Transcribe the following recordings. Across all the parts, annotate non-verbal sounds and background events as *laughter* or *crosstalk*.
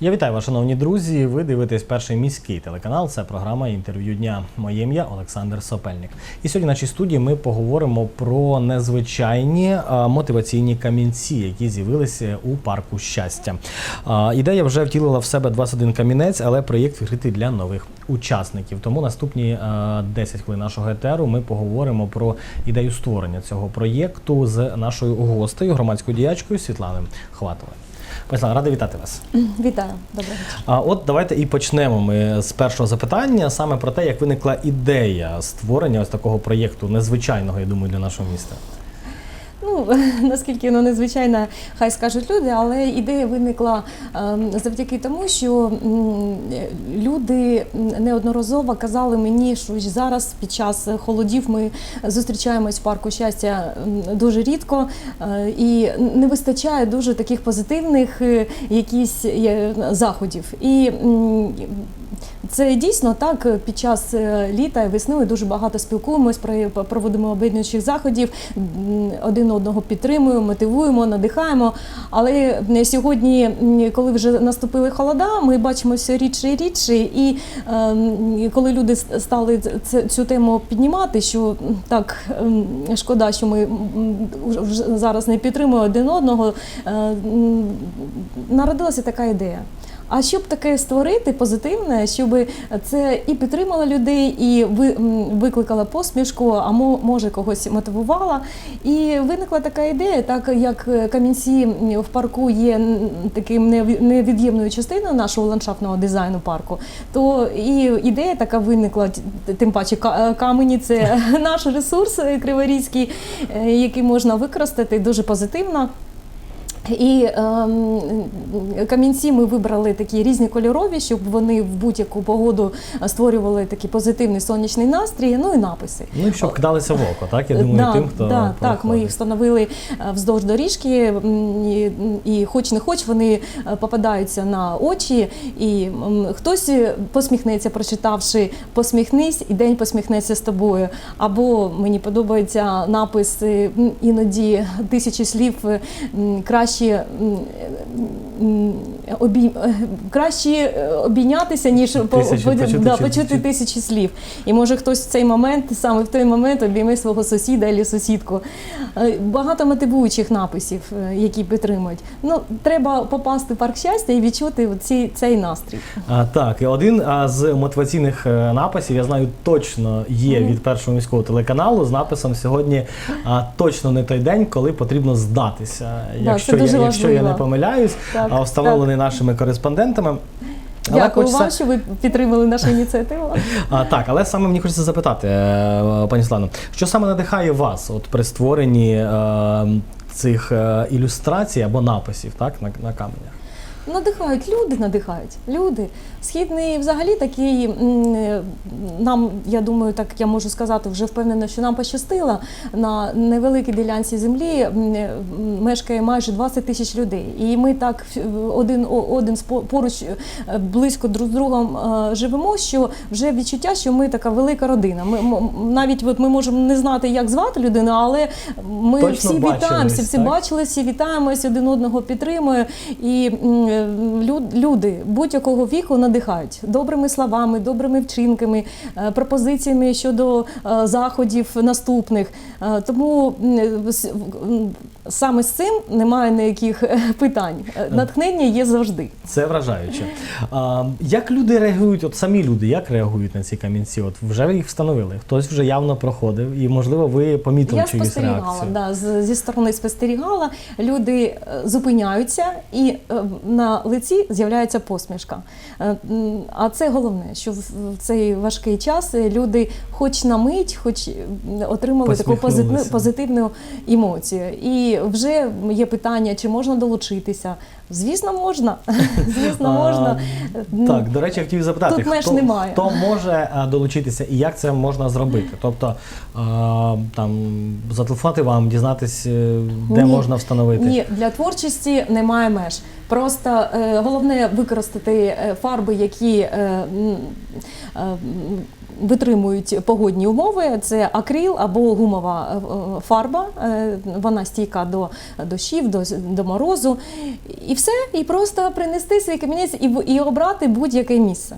Я вітаю вас, шановні друзі. Ви дивитесь перший міський телеканал. Це програма інтерв'ю дня. Моє ім'я Олександр Сопельник. І сьогодні в нашій студії ми поговоримо про незвичайні а, мотиваційні камінці, які з'явилися у парку щастя. А, Ідея вже втілила в себе 21 камінець, але проєкт відкритий для нових учасників. Тому наступні а, 10 хвилин нашого етеру ми поговоримо про ідею створення цього проєкту з нашою гостею, громадською діячкою Світланою Хватовою. Пані радий вітати вас. Вітаю, доброго вечора. А от давайте і почнемо ми з першого запитання саме про те, як виникла ідея створення ось такого проєкту незвичайного, я думаю, для нашого міста. Ну *laughs* наскільки воно незвичайно, хай скажуть люди, але ідея виникла ем, завдяки тому, що люди неодноразово казали мені, що зараз під час холодів ми зустрічаємось в парку щастя дуже рідко, е, і не вистачає дуже таких позитивних е, якісь заходів. І це дійсно так. Під час е, літа і весни ми дуже багато спілкуємось, проводимо об'єднуючих заходів, один одного підтримуємо, мотивуємо, надихаємо. Але е, сьогодні, коли вже наступили холода, ми бачимо все рідше і рідше. І ем, коли люди стали цю тему піднімати, що так ем, шкода, що ми зараз не підтримуємо один одного, е, народилася така ідея. А щоб таке створити позитивне, щоб це і підтримало людей, і викликало посмішку, а може когось мотивувала. І виникла така ідея, так як камінці в парку є таким невід'ємною частиною нашого ландшафтного дизайну парку, то і ідея така виникла, тим паче камені це *laughs* наш ресурс е, криворізький, е, який можна використати дуже позитивно. І ем, камінці ми вибрали такі різні кольорові, щоб вони в будь-яку погоду створювали такий позитивний сонячний настрій, ну і написи. Ну і щоб кидалися в око, так? Я думаю, Да, тим, хто да, так, ми їх встановили е, вздовж доріжки, і, і хоч не хоч, вони е, попадаються на очі, і хтось посміхнеться, прочитавши посміхнись, і день посміхнеться з тобою. Або мені подобається напис е, іноді тисячі слів е, м, краще. Обій... краще е, обійнятися, ніж Тисячі по- почути да, почути тисячі слів. І може хтось в цей момент, саме в той момент, обійме свого сусіда або сусідку. Е, Багато мотивуючих написів, е, які підтримують. Ну, треба попасти в парк щастя і відчути цей, цей настрій. А, так, один з мотиваційних написів, я знаю, точно є від першого міського телеканалу з написом сьогодні а, точно не той день, коли потрібно здатися. Да, якщо, дуже якщо я не помиляюсь, Так, а встановлений нашими кореспондентами. Але Дякую хочеться- вам, що ви підтримали нашу ініціативу. *laughs* А, так, але саме мені хочеться запитати, е, пані Слано, що саме надихає вас от при створенні е, цих е, ілюстрацій або написів так, на, на каменях? Надихають люди, надихають люди. Східний взагалі такий нам, я думаю, так я можу сказати, вже впевнена, що нам пощастило. На невеликій ділянці землі мешкає майже 20 тисяч людей. І ми так один один поруч е, близько друг з другом е, живемо, що вже відчуття, що ми така велика родина. Ми навіть от ми можемо не знати, як звати людину, але ми Точно всі вітаємося, всі бачилися, вітаємось, один одного підтримуємо. І люди будь-якого віку надихають добрими словами, добрими вчинками, е, пропозиціями щодо е, заходів наступних. Е, Тому саме з цим немає ніяких е, питань. Е, Натхнення є завжди. Це вражаюче. А, як люди реагують, от самі люди, як реагують на ці камінці? От вже їх встановили, хтось вже явно проходив, і можливо ви помітили Я чиюсь реакцію. да, зі сторони спостерігала. Люди е, зупиняються, і е, на лиці з'являється посмішка. Е, А це головне, що в цей важкий час е, люди, хоч на мить, хоч отримали таку позитивну емоцію. І вже є питання, чи можна долучитися. Звісно, можна. *laughs* Звісно, можна. Так, до речі, я хотів запитати, Тут меж хто, немає. хто може долучитися і як це можна зробити? Тобто там зателефонувати вам, дізнатись, е, де Ні. можна встановити. Ні, для творчості немає меж. Просто е, головне використати е, фарби, які е, е, витримують погодні умови. Це акрил або гумова е, е, фарба. Е, Вона стійка до дощів, до, до морозу. І все, і просто принести свій камінець і, і обрати будь-яке місце.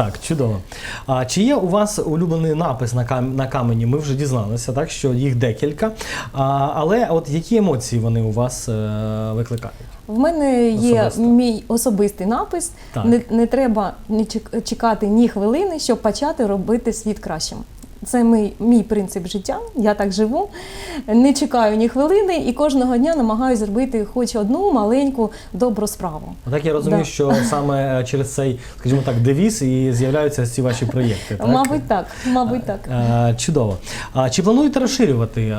Так, чудово. А чи є у вас улюблений напис на, кам- на камені? Ми вже дізналися, так що їх декілька. А, але от які емоції вони у вас е, викликають? В мене є Особисто. мій особистий напис. Так. Не, не треба чекати ні хвилини, щоб почати робити світ кращим. Це мій, мій принцип життя. Я так живу. Не чекаю ні хвилини і кожного дня намагаюся зробити хоч одну маленьку добру справу. Так я розумію, Да. що саме через цей, скажімо так, девіз і з'являються ці ваші проєкти. Так? Мабуть, так. Мабуть, так. Е, Чудово. А чи плануєте розширювати е,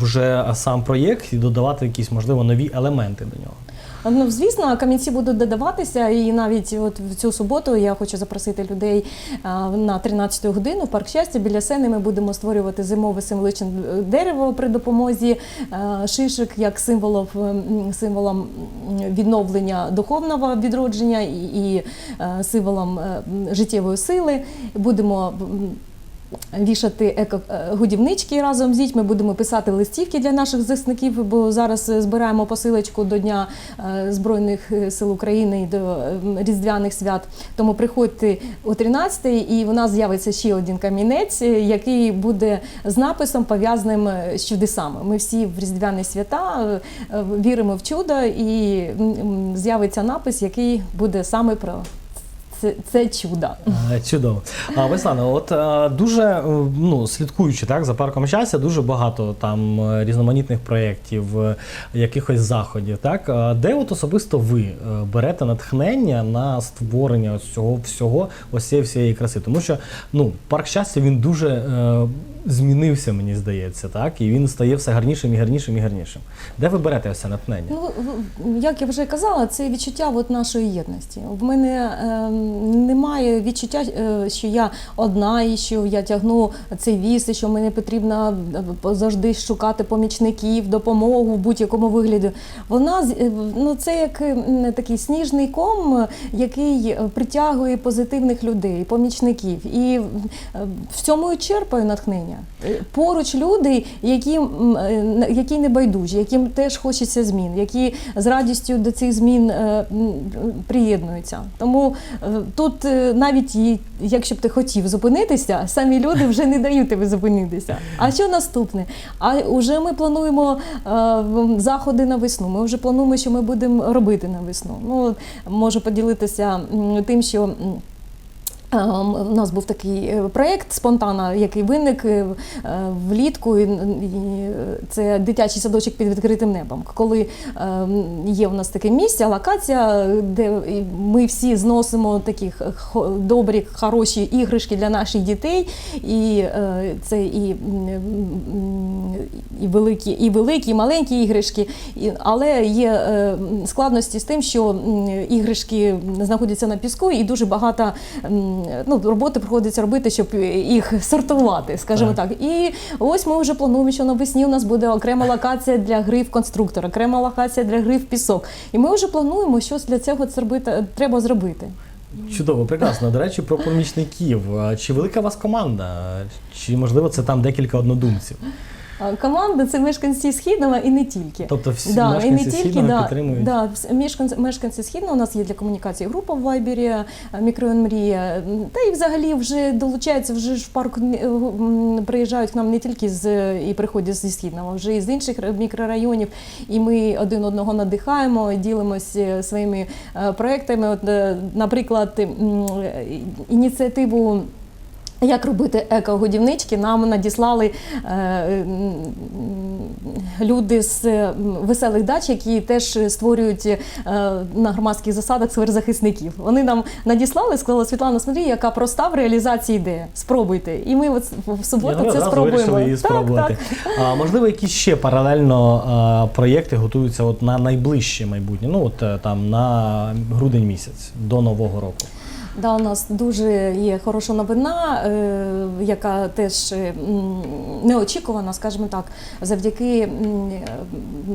вже сам проєкт і додавати якісь, можливо, нові елементи до нього? Ну, звісно, камінці будуть додаватися, і навіть от в цю суботу я хочу запросити людей на 13 годину в парк щастя. Біля сени ми будемо створювати зимове символичне дерево при допомозі шишок як символом, символом відновлення духовного відродження і, і е, символом е, життєвої сили. Будемо вішати еко-годівнички разом з дітьми, будемо писати листівки для наших захисників, бо зараз е, збираємо посилочку до Дня е, Збройних е, сил України і до е, Різдвяних свят. Тому приходьте о 13 і у нас з'явиться ще один камінець, е, який буде з написом пов'язаним е, з чудесами. Ми всі в Різдвяні свята е, е, віримо в чудо, і з'явиться напис, який буде саме про це, це чудо. Е, Чудово. А Веслана, от е, дуже е, ну, слідкуючи так за парком щастя, дуже багато там е, різноманітних проєктів, е, якихось заходів. Так Е, де от особисто ви е, берете натхнення на створення ось цього всього, ось цієї всієї краси? Тому що ну парк щастя він дуже е, змінився, мені здається, так і він стає все гарнішим і гарнішим і гарнішим. Де ви берете ось це натхнення? Ну, як я вже казала, це відчуття от нашої єдності. В мене ем, немає відчуття, е, що я одна і що я тягну цей віз, і що мені потрібно е, завжди шукати помічників, допомогу в будь-якому вигляді. Вона е, ну, це як такий сніжний ком, який притягує позитивних людей, помічників. І в цьому і черпаю натхнення. Поруч люди, які, які не байдужі, яким теж хочеться змін, які з радістю до цих змін приєднуються. Тому тут е, навіть якщо б ти хотів зупинитися, самі люди вже не дають тобі зупинитися. А що наступне? А вже ми плануємо е, заходи на весну. Ми вже плануємо, що ми будемо робити на весну. Ну, можу поділитися тим, що. М, Ем, У нас був такий е, проєкт спонтанно, який виник е, влітку. Це дитячий садочок під відкритим небом. Коли ем, є у нас таке місце, локація, де ми всі зносимо такі добрі, хороші іграшки для наших дітей. І е, це і, і великі, і великі, і маленькі іграшки. Але є складності з тим, що іграшки знаходяться на піску, і дуже багато ну, роботи приходиться робити, щоб їх сортувати, скажімо так. І ось ми вже плануємо, що навесні у нас буде окрема локація для гри в конструктор, окрема локація для гри в пісок. І ми вже плануємо, що для цього зробити, треба зробити. Чудово, прекрасно. До речі, про помічників. Чи велика у вас команда? Чи можливо це там декілька однодумців? А Команда це мешканці Східного і не тільки. Тобто всі Да, і не мешканці тільки Східного да, підтримують? да, мешканці, мешканці Східного у нас є для комунікації група в Вайбері, е, мікрорайон Мрія. Та і взагалі вже долучаються, вже ж в парк приїжджають к нам не тільки з і приходять зі Східного, вже і з інших мікрорайонів. І ми один одного надихаємо, ділимося своїми е, проектами. От, е, наприклад, ініціативу. Як робити еко-годівнички, нам надіслали е, люди з веселих дач, які теж створюють е, на громадських засадах своїх захисників. Вони нам надіслали, сказала Світлана, смотри, яка проста в реалізації ідея. Спробуйте. І ми от в суботу Я це спробуємо. її спробувати. так. А, можливо, якісь ще паралельно а, проєкти готуються от на найближче майбутнє, ну от е, там на грудень місяць до Нового року. Да, у нас дуже є хороша новина, е, яка теж неочікувана, скажімо так, завдяки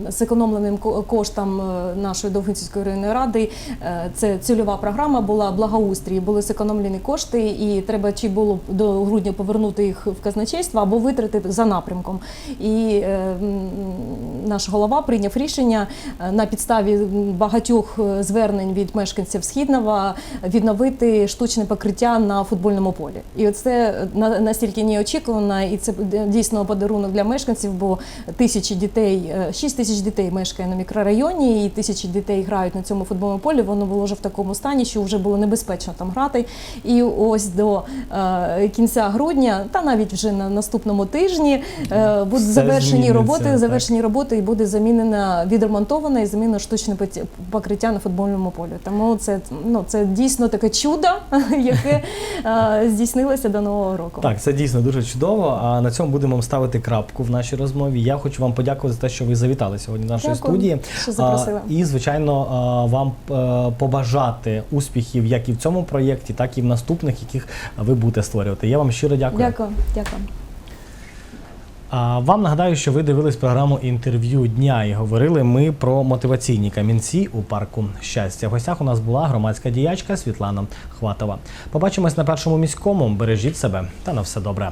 зекономленим коштам е, нашої Довгинцівської районної ради. е, Це цільова програма була благоустрій, були зекономлені кошти, і треба чи було до грудня повернути їх в казначейство або витратити за напрямком. І наш голова прийняв рішення е, на підставі багатьох е, звернень від мешканців Східного відновити штучне покриття на футбольному полі. І це на- настільки неочікувано, і це дійсно подарунок для мешканців, бо тисячі дітей, 6 тисяч дітей мешкає на мікрорайоні, і тисячі дітей грають на цьому футбольному полі. Воно було вже в такому стані, що вже було небезпечно там грати. І ось до е, кінця грудня, та навіть вже на наступному тижні, е, будуть завершені роботи. Завершені роботи і буде замінена відремонтована і замінено штучне покриття на футбольному полі. Тому це ну це дійсно таке чудо, *laughs* яке е, здійснилося до нового року. Так, це дійсно дуже чудово. А на цьому будемо ставити крапку в нашій розмові. Я хочу вам подякувати за те, що ви завітали сьогодні до нашої Дякую, студії. що запросила. А, І, звичайно, а, вам е, побажати успіхів як і в цьому проєкті, так і в наступних, яких ви будете створювати. Я вам щиро дякую. Дякую, дякую. Вам нагадаю, що ви дивились програму інтерв'ю дня і говорили ми про мотиваційні камінці у парку щастя. В гостях у нас була громадська діячка Світлана Хватова. Побачимось на першому міському. Бережіть себе та на все добре.